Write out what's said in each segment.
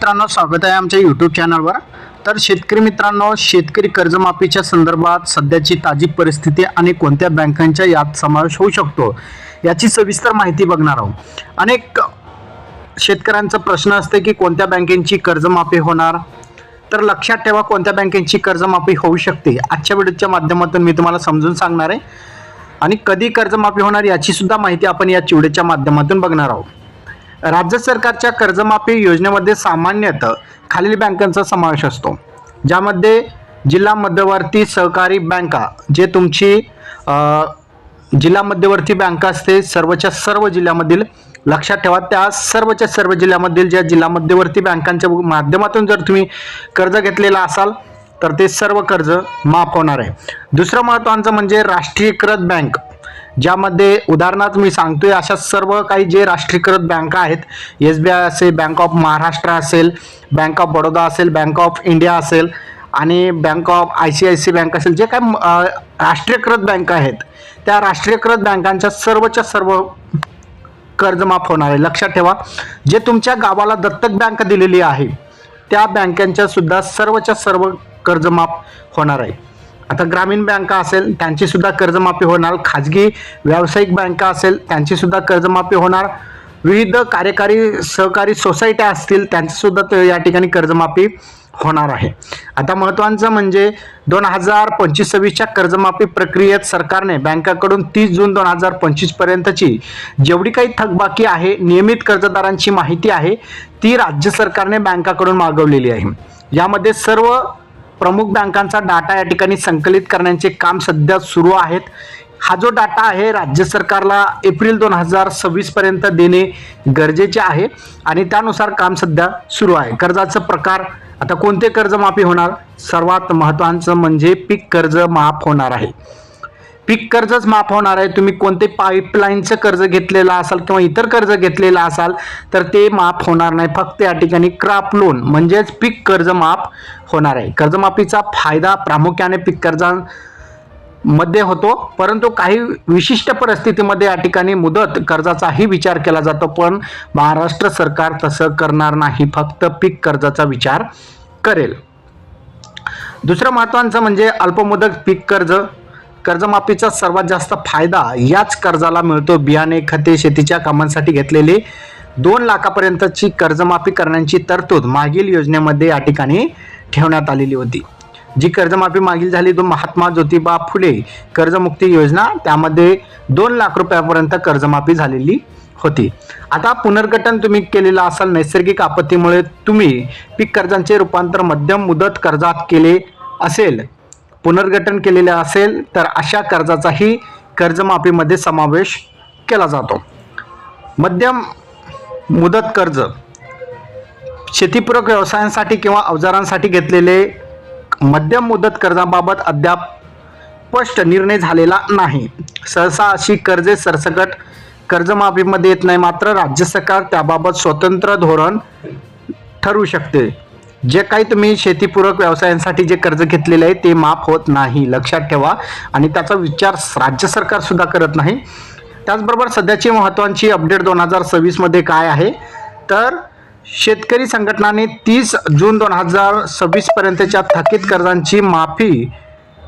मित्रांनो स्वागत आहे आमच्या यूट्यूब चॅनलवर तर शेतकरी मित्रांनो शेतकरी कर्जमाफीच्या संदर्भात सध्याची ताजी परिस्थिती आणि कोणत्या बँकांच्या यात समावेश होऊ शकतो याची सविस्तर माहिती बघणार आहोत. अनेक शेतकऱ्यांचा प्रश्न असते की कोणत्या बँकेची कर्जमाफी होणार? तर लक्षात ठेवा कोणत्या बँकेची कर्जमाफी होऊ शकते? आजच्या व्हिडिओच्या माध्यमातून मी तुम्हाला समजून सांगणार आहे. आणि कधी कर्जमाफी होणार याची सुद्धा माहिती आपण या व्हिडिओच्या माध्यमातून बघणार आहोत. राज्य सरकारच्या कर्जमाफी योजनेमध्ये सामान्यतः खालील बँकांचा समावेश असतो. ज्यामध्ये जिल्हा मध्यवर्ती सहकारी बँका जे तुमची जिल्हा मध्यवर्ती बँका असते सर्वच्या सर्व जिल्ह्यामधील लक्षात ठेवा त्या सर्वच्या सर्व जिल्ह्यामधील ज्या जिल्हा मध्यवर्ती बँकांच्या माध्यमातून जर तुम्ही कर्ज घेतलेला असाल तर ते सर्व कर्ज माफ होणार आहे. दुसरं महत्त्वाचं म्हणजे राष्ट्रीयकृत बँक. ज्यामध्ये उदाहरणार्थ मी सांगतोय अशा सर्व काही जे राष्ट्रीयकृत बँका आहेत एस बी आय असेल बँक ऑफ महाराष्ट्र असेल बँक ऑफ बडोदा असेल बँक ऑफ इंडिया असेल आणि bank of I C I C bank असेल जे काय राष्ट्रीयकृत बँका आहेत त्या राष्ट्रीयकृत बँकांच्या सर्वच्या सर्व कर्जमाफ होणार आहे. लक्षात ठेवा जे तुमच्या गावाला दत्तक बँक दिलेली आहे त्या बँकांच्या सुद्धा सर्वच्या सर्व कर्जमाफ होणार आहे. आता ग्रामीण बँका असेल त्यांची सुद्धा कर्जमाफी होणार. खाजगी व्यावसायिक बँका असेल त्यांची सुद्धा कर्जमाफी होणार. विविध कार्यकारी सहकारी सोसायट्या असतील त्यांचीसुद्धा या ठिकाणी कर्जमाफी होणार आहे. आता महत्त्वाचं म्हणजे दोन हजार पंचवीस सव्वीसच्या कर्जमाफी प्रक्रियेत सरकारने बँकाकडून तीस जून दोन हजार पंचवीसपर्यंतची जेवढी काही थकबाकी आहे नियमित कर्जदारांची माहिती आहे ती राज्य सरकारने बँकाकडून मागवलेली आहे. यामध्ये सर्व प्रमुख बँकांचा डाटा या ठिकाणी संकलित करण्याचे काम सध्या सुरू आहेत. हा जो डाटा आहे राज्य सरकारला एप्रिल दोन हजार सव्वीस पर्यंत देणे गरजेचे आहे आणि त्यानुसार काम सध्या सुरू आहे. कर्जाचं प्रकार आता कोणते कर्जमाफी होणार? सर्वात महत्त्वाचं म्हणजे पीक कर्ज माफ होणार आहे. पीक कर्जच माफ होणार आहे. तुम्ही कोणते पाईपलाईनचं कर्ज घेतलेलं असाल किंवा इतर कर्ज घेतलेलं असाल तर ते माफ होणार नाही. फक्त या ठिकाणी क्राप लोन म्हणजेच पीक कर्ज माफ होणार आहे. कर्जमाफीचा फायदा प्रामुख्याने पीक कर्जांमध्ये होतो. परंतु काही विशिष्ट परिस्थितीमध्ये या ठिकाणी मुदत कर्जाचाही विचार केला जातो. पण महाराष्ट्र सरकार तसं करणार नाही. फक्त पीक कर्जाचा विचार करेल. दुसरं महत्त्वाचं म्हणजे अल्पमुदत पीक कर्ज कर्जमाफीचा सर्वात जास्त फायदा याच कर्जाला मिळतो. बियाणे खते शेतीच्या कामांसाठी घेतलेले दोन लाखापर्यंतची कर्जमाफी करण्याची तरतूद मागील योजनेमध्ये या ठिकाणी ठेवण्यात आलेली होती. जी कर्जमाफी मागील झाली तो महात्मा ज्योतिबा फुले कर्जमुक्ती योजना. त्यामध्ये दोन लाख रुपयापर्यंत कर्जमाफी झालेली होती. आता पुनर्गठन तुम्ही केलेलं असाल नैसर्गिक आपत्तीमुळे तुम्ही पीक कर्जांचे रूपांतर मध्यम मुदत कर्जात केले असेल पुनर्गठन केलेले असेल तर अशा कर्जाचाही कर्जमाफीमध्ये समावेश केला जातो. मध्यम मुदत कर्ज शेतीपूरक व्यवसायांसाठी किंवा अवजारांसाठी घेतलेले मध्यम मुदत कर्जाबाबत अद्याप स्पष्ट निर्णय झालेला नाही. सहसा अशी कर्जे सरसकट कर्जमाफीमध्ये येत नाही मात्र राज्य सरकार त्याबाबत स्वतंत्र धोरण ठरू शकते. जे काही तुम्ही शेतीपूरक व्यवसायांसाठी जे कर्ज घेतलेले आहे ते माफ होत नाही. लक्षात ठेवा. आणि त्याचा विचार राज्य सरकार सुद्धा करत नाही. त्याचबरोबर सध्याची महत्त्वाची अपडेट दोन हजार सव्वीसमध्ये काय आहे? तर शेतकरी संघटनाने तीस जून दोन हजार सव्वीसपर्यंतच्या थकीत कर्जांची माफी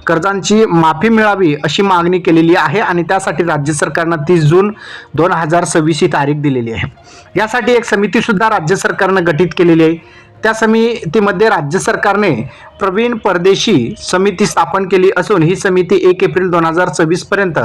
कर्जांची माफी मिळावी अशी मागणी केलेली आहे आणि त्यासाठी राज्य सरकारनं तीस जून दोन हजार सव्वीस ही तारीख दिलेली आहे. यासाठी एक समितीसुद्धा राज्य सरकारनं गठीत केलेली आहे. त्या समितीमध्ये राज्य सरकारने प्रवीण परदेशी समिती स्थापन केली असून ही समिती एक एप्रिल दोन हजार सव्वीस पर्यंत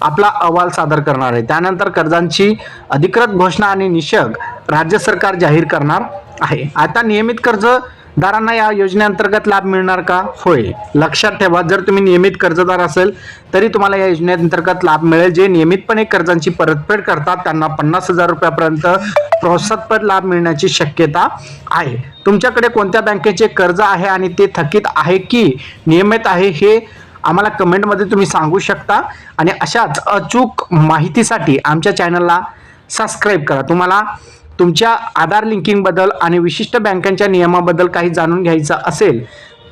आपला अहवाल सादर करणार आहे. त्यानंतर कर्जांची अधिकृत घोषणा आणि निषेध राज्य सरकार जाहीर करणार आहे. आता नियमित कर्ज दारांना या योजनेअंतर्गत लाभ मिळणार का? होय. लक्षात ठेवा जर तुम्ही नियमित कर्जदार असेल तरी तुम्हाला या योजनेअंतर्गत लाभ मिळेल. जे नियमितपणे कर्जांची परतफेड करतात त्यांना पन्नास हजार रुपयापर्यंत प्रोत्साहनपर लाभ मिळण्याची शक्यता आहे. तुमच्याकडे कोणत्या बँकेचे कर्ज आहे आणि ते थकीत आहे की नियमित आहे हे आम्हाला कमेंटमध्ये तुम्ही सांगू शकता. आणि अशाच अचूक माहितीसाठी आमच्या चॅनलला सबस्क्राईब करा. तुम्हाला तुमच्या आधार लिंकिंगबद्दल आणि विशिष्ट बँकांच्या नियमाबद्दल काही जाणून घ्यायचं असेल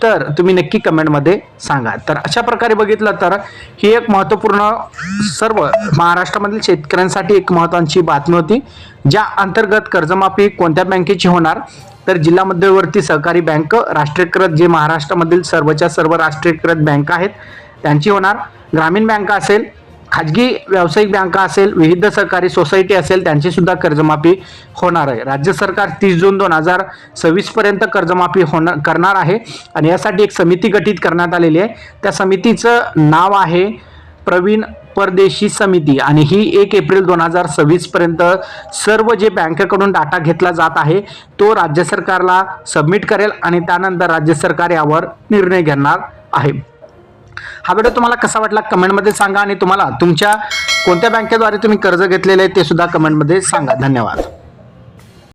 तर तुम्ही नक्की कमेंटमध्ये सांगा. तर अशा प्रकारे बघितलं तर ही एक महत्त्वपूर्ण सर्व महाराष्ट्रामधील शेतकऱ्यांसाठी एक महत्त्वाची बातमी होती ज्या अंतर्गत कर्जमाफी कोणत्या बँकेची होणार? तर जिल्हा मध्यवर्ती सहकारी बँक राष्ट्रीयकृत जे महाराष्ट्रामधील सर्वच्या सर्व राष्ट्रीयकृत बँक आहेत त्यांची होणार. ग्रामीण बँका असेल खाजगी व्यावसायिक बँका असेल विविध सहकारी सोसायटी असेल त्यांची सुद्धा कर्जमाफी होणार आहे. राज्य सरकार तीस जून दोन हजार सव्वीस पर्यंत कर्जमाफी होणार करणार आहे आणि यासाठी एक समिती गठीत करण्यात आलेली आहे. त्या समितीचं नाव आहे प्रवीण परदेशी समिती आणि ही एक एप्रिल दोन हजार सव्वीस पर्यंत सर्व जे बँकेकडून डाटा घेतला जात आहे तो राज्य सरकारला सबमिट करेल आणि त्यानंतर राज्य सरकार यावर निर्णय घेणार आहे. हा व्हिडिओ तुम्हाला कसा वाटला कमेंटमध्ये सांगा आणि तुम्हाला तुमच्या कोणत्या बँकेद्वारे तुम्ही कर्ज घेतलेले आहे ते सुद्धा कमेंटमध्ये सांगा. धन्यवाद.